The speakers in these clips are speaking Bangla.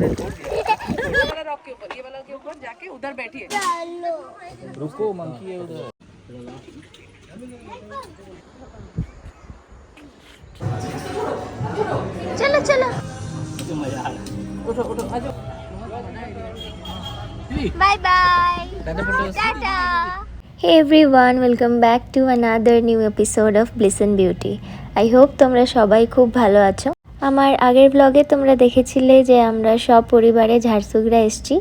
ये वाला रॉक के ऊपर ये वाला के ऊपर जाके उधर बैठिए रुको मंकी है उधर चलो चलो उठो उठो आ जाओ बाय बाय टाटा बेटा tata hey everyone welcome back to another new episode of Blisson Beauty I hope তোমরা সবাই খুব ভালো আছো আমার আগের ব্লগে তোমরা দেখেছিলে যে আমরা সব পরিবারে ঝাড়সুগড়া এসেছি।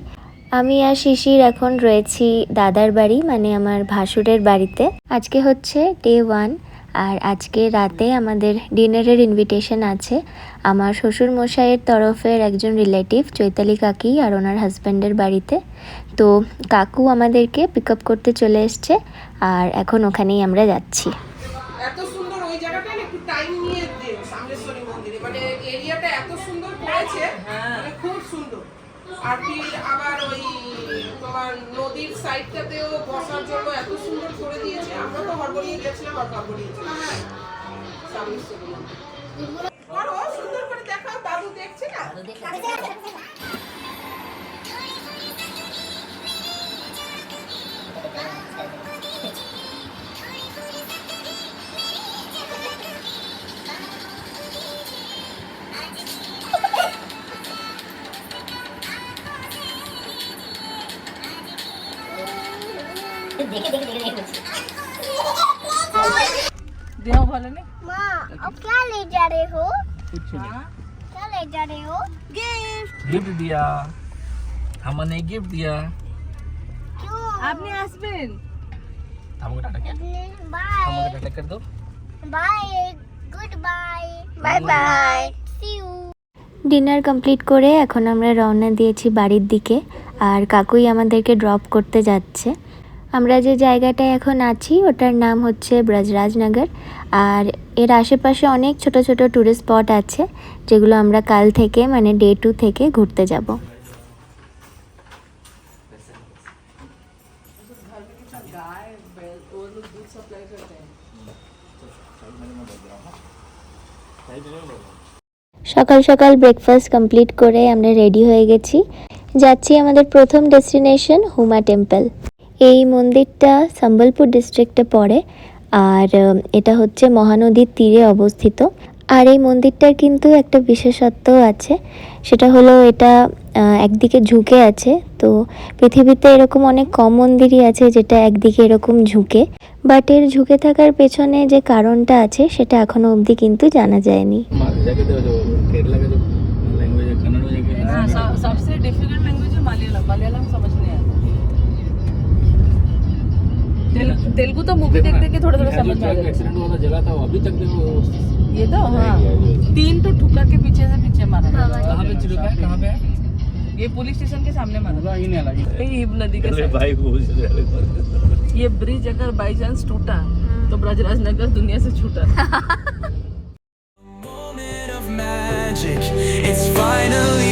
আমি আর শিশির এখন রয়েছি দাদার বাড়ি মানে আমার ভাসুরের বাড়িতে। আজকে হচ্ছে ডে ওয়ান আর আজকে রাতে আমাদের ডিনারের ইনভিটেশন আছে আমার শ্বশুর মশাইয়ের তরফের একজন রিলেটিভ চৈতালি কাকি, আর ওনার হাজব্যান্ডের বাড়িতে। তো কাকু আমাদেরকে পিক আপ করতে চলে এসছে, আর এখন ওখানেই আমরা যাচ্ছি এত সুন্দর ওই জায়গাটা না একটু টাইম নিয়ে দিন সামলেশ্বরী মন্দিরে মানে এরিয়াটা এত সুন্দর করেছে মানে খুব সুন্দর। আর কি আবার ওই তোমার নদীর সাইডটাতেও বসার জন্য এত সুন্দর করে দিয়েছে। আমরা তো হরবড়িয়ে গেছিলাম আর করো সুন্দর করে দেখাও দাদু দেখছে না? দেহ ভালো নেই माँ अब क्या ले जा रहे हो कुछ नहीं क्या ले जा रहे हो गिफ्ट गिफ्ट दिया हमने गिफ्ट दिया क्यों আপনি আসবেন हमको टाटा कर बाय हमको टाटा कर दो bye goodbye bye bye see you dinner complete করে এখন আমরা রওনা দিয়েছি বাড়ির দিকে আর কাকুই আমাদেরকে ড্রপ করতে যাচ্ছে আমরা যে জায়গাটায় এখন আছি, ওটার নাম হচ্ছে ব্রজরাজনগর। আর এর আশেপাশে অনেক ছোট ছোট ট্যুরিস্ট স্পট আছে, যেগুলো আমরা কাল থেকে মানে ডে টু থেকে ঘুরতে যাব। সকাল সকাল ব্রেকফাস্ট কমপ্লিট করে আমরা রেডি হয়ে গেছি। যাচ্ছি আমাদের প্রথম ডেস্টিনেশন হুমা টেম্পল এই মন্দিরটা সম্বলপুর ডিস্ট্রিক্টে পড়ে, আর এটা হচ্ছে মহানদীর তীরে অবস্থিত। আর এই মন্দিরটার কিন্তু একটা বিশেষত্ব আছে, সেটা হলো এটা একদিকে ঝুঁকে আছে। তো পৃথিবীতে এরকম অনেক কম মন্দিরই আছে যেটা একদিকে এরকম ঝুঁকে। বাট এর ঝুঁকে থাকার পেছনে যে কারণটা আছে, সেটা এখনও অবধি কিন্তু জানা যায়নি। तेल- तेलुगु तो मूवी देख देख के थोड़ा थोड़ा समझ में एक्सीडेंट वाला जगह था अभी तक भी वो है। ये तो हाँ तीन तो ठुका के पीछे से पीछे मारा कहाँ पे है? कहाँ पे है? ये पुलिस स्टेशन के सामने मारा ही नहीं ये नदी के ये ब्रिज अगर बाई चांस टूटा तो ब्रजराज नगर दुनिया से छूटा. It's finally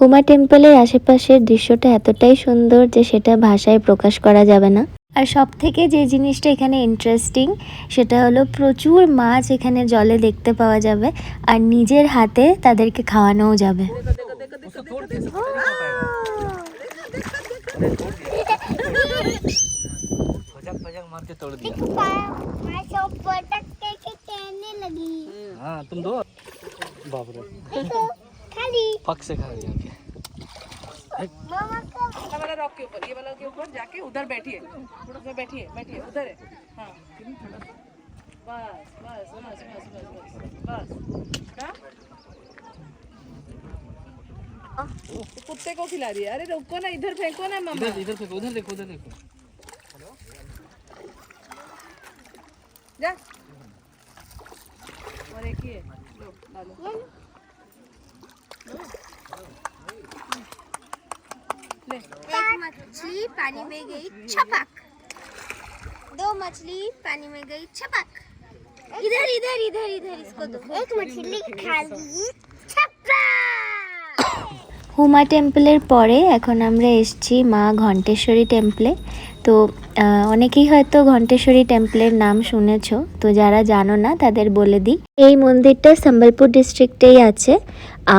হুমা টেম্পলের আশেপাশের দৃশ্যটা এতটাই সুন্দর যে সেটা ভাষায় প্রকাশ করা যাবে না আর সব থেকে যে জিনিসটা এখানে ইন্টারেস্টিং সেটা হলো প্রচুর মাছ এখানে জলে দেখতে পাওয়া যাবে আর নিজের হাতে তাদেরকে খাওয়ানোও যাবে फजक फजक मार के तोड़ दिया लगी हाँ तुम दो बाप रे खाली पक से खा रही है ये वाला रॉक के ऊपर ये वाला के ऊपर जाके उधर बैठिए। उधर बैठिए बैठिए उधर है। हाँ। बस बस बस बस बस बस बस। हाँ? कुत्ते को खिला रही है अरे रुको ना इधर फेंको ना मम्मा। इधर इधर देखो उधर देखो उधर देखो। जा। और एक ही है लो डालो पानी में गई छपक दो मछली पानी में गई छपक इधर इधर इधर इधर इसको दो एक मछली खा ली छपक হুমা টেম্পলের পরে এখন আমরা এসছি মা ঘণ্টেশ্বরী টেম্পলে তো আহ, অনেকেই হয়তো ঘণ্টেশ্বরী টেম্পলের নাম শুনেছ, তো যারা জানো না, তাদের বলে দিই। এই মন্দিরটা সম্বলপুর ডিস্ট্রিক্টেই আছে,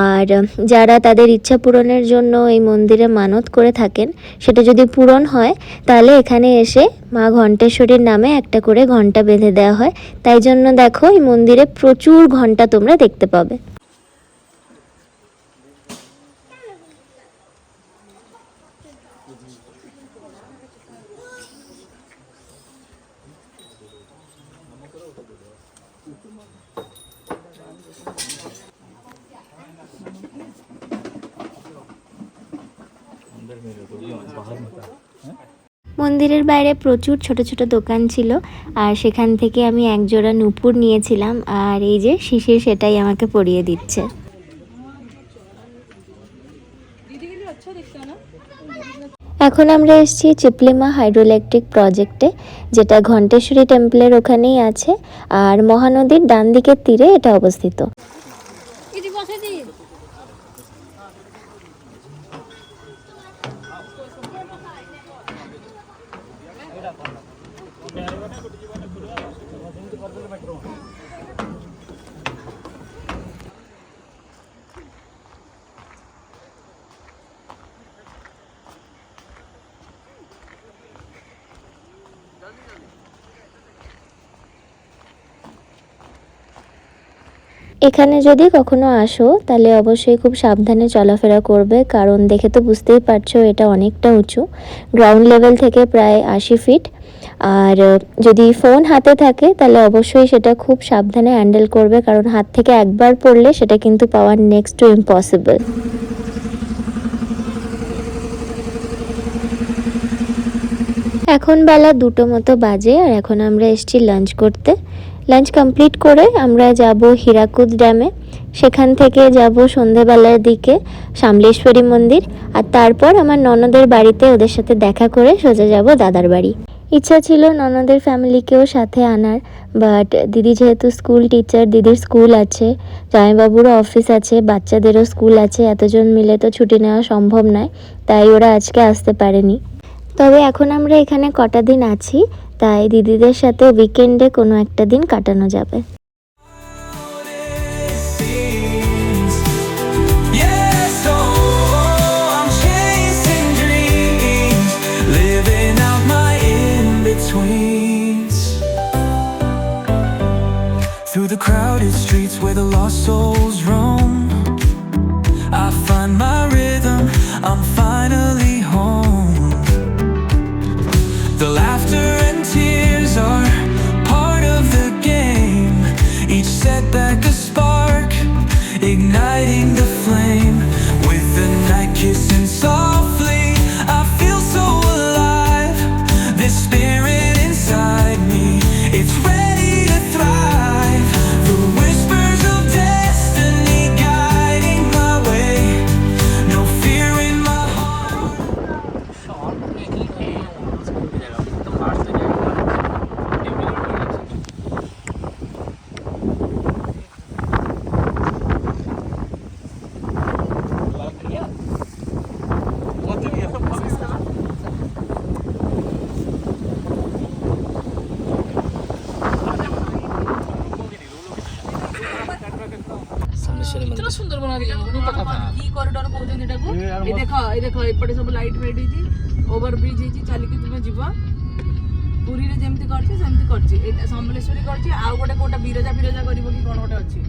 আর যারা তাদের ইচ্ছা পূরণের জন্য এই মন্দিরে মানত করে থাকেন, সেটা যদি পূরণ হয়, তাহলে এখানে এসে মা ঘণ্টেশ্বরীর নামে একটা করে ঘণ্টা বেঁধে দেওয়া হয়। তাই জন্য দেখো, এই মন্দিরে প্রচুর ঘণ্টা তোমরা দেখতে পাবে। মন্দিরের বাইরে প্রচুর ছোট ছোট দোকান ছিল, আর সেখান থেকে আমি এক জোড়া নুপুর নিয়েছিলাম, আর এই যে শিশির সেটাই আমাকে পরিয়ে দিচ্ছে। এখন আমরা এসেছি চিপলিমা হাইড্রোইলেকট্রিক প্রজেক্টে, যেটা ঘণ্টেশ্বরী টেম্পলের ওখানেই আছে, আর মহানদীর ডান দিকের তীরে এটা অবস্থিত। এখানে যদি কখনো আসো, তাহলে অবশ্যই খুব সাবধানে চলাফেরা করবে, কারণ দেখে তো বুঝতেই পারছ এটা অনেকটা উঁচু। গ্রাউন্ড লেভেল থেকে প্রায় আশি ফিট আর যদি ফোন হাতে থাকে, তাহলে অবশ্যই সেটা খুব সাবধানে হ্যান্ডেল করবে, কারণ হাত থেকে একবার পড়লে সেটা কিন্তু পাওয়ার নেক্সট টু ইম্পসিবল এখন বেলা দুটো মতো বাজে, আর এখন আমরা এসেছি লাঞ্চ করতে। লাঞ্চ কমপ্লিট করে আমরা যাব হীরাকুদ ড্যামে। সেখান থেকে যাব সন্ধেবেলার দিকে সামলেশ্বরী মন্দির। আর তারপর আমার ননদের বাড়িতে ওদের সাথে দেখা করে সোজা যাব দাদার বাড়ি। ইচ্ছা ছিল ননদের ফ্যামিলিকেও সাথে আনার, বাট দিদি যেহেতু স্কুল টিচার, দিদির স্কুল আছে, জামাইবাবুরও অফিস আছে, বাচ্চাদেরও স্কুল আছে, এতজন মিলে তো ছুটি নেওয়া সম্ভব নয়, তাই ওরা আজকে আসতে পারেনি। তবে এখন আমরা এখানে কটা দিন আছি, তাই দিদিদের সাথে উইকেন্ডে কোনো একটা দিন কাটানো যাবে। Crowded streets where the lost souls roam, Samaleswari कितना मंदिर सुंदर बना दिया मुझे नहीं पता था की कॉरिडोर କହୁଛନ୍ତି ଏଟାକୁ ଏ ଦେଖ ଏ ଦେଖ ଏପଟେ ସବୁ ଲାଇଟ୍ ଫାଇଟ୍ ହେଇଛି ଓଭର ବ୍ରିଜ ହେଇଛି ଚାଲିକି ତୁମେ ଯିବ ପୁରୀରେ ଯେମିତି କରିଛି ସେମିତି କରିଛି ଏଇଟା ସମଲେଶ୍ୱରୀ କରିଛି ଆଉ ଗୋଟେ କୋଉଟା ବିରଜା ଫିରଜା କରିବ କି କଣ ଗୋଟେ ଅଛି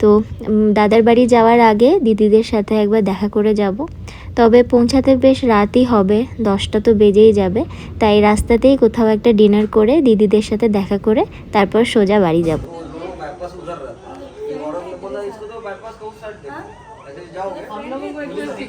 তো উম, দাদার বাড়ি যাওয়ার আগে দিদিদের সাথে একবার দেখা করে যাব তবে পৌঁছাতে বেশ রাতই হবে দশটা তো বেজেই যাবে তাই রাস্তাতেই কোথাও একটা ডিনার করে দিদিদের সাথে দেখা করে তারপর সোজা বাড়ি যাব बाईपास उधर रहता है ये औरत ने बोला इसको तो बाईपास का उस साइड देखो ऐसे जाओगे हम लोगों को एक दिन तो ये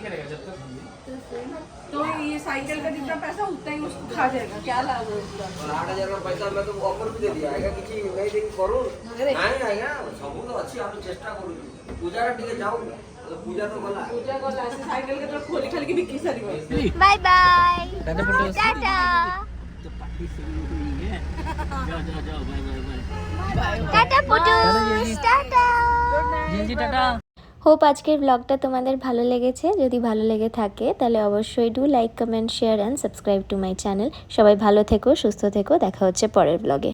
साइकिल का जितना पैसा उतना ही उसको खा जाएगा क्या लाभ है उसका आठ हजार का पैसा मैं तो ऑफर भी दे दिया आएगा किसी नहीं देंगे करो नहीं आएगा सब तो अच्छी आप चेष्टा करो पूजा का ठीक है जाओ पूजा तो गला पूजा गला साइकिल के तरफ खोली खाली की बिक्री सारी बाय बाय टाटा फोटो टाटा तो पार्टी से हुई है जाओ जाओ जाओ बाय बाय बाय टाटा फोटो टाटा जी जी टाटा হোপ আজকের ব্লগটা তোমাদের ভালো লেগেছে। যদি ভালো লেগে থাকে, তাহলে অবশ্যই do like comment share and subscribe to my channel সবাই ভালো থেকো, সুস্থ থেকো। দেখা হচ্ছে পরের ব্লগে